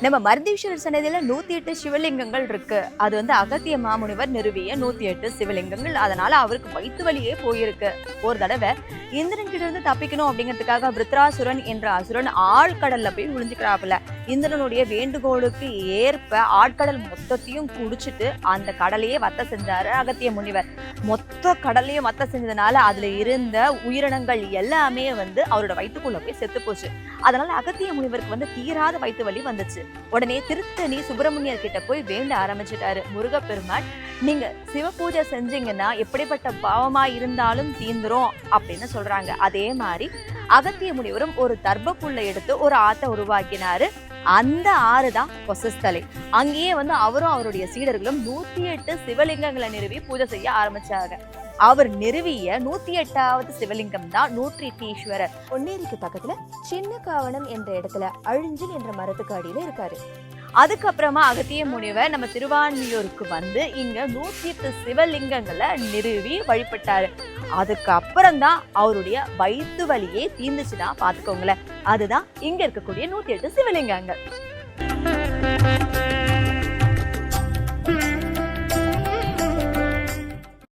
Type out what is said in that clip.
நம்ம மருந்தீஸ்வரர் சன்னதியில நூத்தி எட்டு சிவலிங்கங்கள் இருக்கு. அது வந்து அகத்திய மாமுனிவர் நிறுவிய நூத்தி எட்டு சிவலிங்கங்கள். அதனால அவருக்கு வயிற்று வழியே போயிருக்கு. ஒரு தடவை இந்திரன் கிட்ட இருந்து தப்பிக்கணும் அப்படிங்கிறதுக்காக விருத்ராசுரன் என்ற அசுரன் ஆழ்கடல்ல போய் விழுந்துக்கிறாப்புல. இந்திரனுடைய வேண்டுகோளுக்கு ஏற்ப ஆட்கடல் மொத்தத்தையும் குடிச்சிட்டு அந்த கடலையே வத்த செஞ்சாரு அகத்திய முனிவர். மொத்த கடலையும் வத்த செஞ்சதுனால அதுல இருந்த உயிரினங்கள் எல்லாமே வந்து அவரோட வயிற்றுக்குள்ள போய் செத்து போச்சு. அதனால அகத்திய முனிவருக்கு வந்து தீராத வயிற்று வலி வந்துச்சு. உடனே திருத்தணி சுப்பிரமணியர் கிட்ட போய் வேண்ட ஆரம்பிச்சிட்டாரு. முருகப்பெருமான் நீங்க சிவ பூஜை செஞ்சீங்கன்னா எப்படிப்பட்ட பாவமா இருந்தாலும் தீந்துரும் அப்படின்னு சொல்றாங்க. அதே மாதிரி அகத்திய முனிவரும் ஒரு தர்ப்பப்புல்லை எடுத்து ஒரு ஆத்தை உருவாக்கினாரு. அந்த ஆறு தான் கொசஸ்தலை அங்கேயே வந்து அவரும் அவருடைய சீடர்களும் நூத்தி எட்டு சிவலிங்கங்களை நிறுவி பூஜை செய்ய ஆரம்பிச்சாங்க. அவர் நிறுவிய நூத்தி எட்டாவது சிவலிங்கம் தான் நூற்றி தீஸ்வரர் பொன்னேரிக்கு பக்கத்துல சின்ன காவனம் என்ற இடத்துல அழிஞ்சில் என்ற மரத்துக்கு அடியில இருக்காரு. அதுக்கப்புறமா அகத்திய முனிவர் நம்ம திருவான்மியூருக்கு வந்து இங்க நூத்தி எட்டு சிவலிங்கங்களை நிறுவி வழிபட்டாரு. அதுக்கப்புறம் தான் அவருடைய வயிற்று வலியே தீர்ந்துச்சுன்னா பாத்துக்கோங்களேன். அதுதான் இங்க இருக்கக்கூடிய நூத்தி எட்டு சிவலிங்கங்கள்.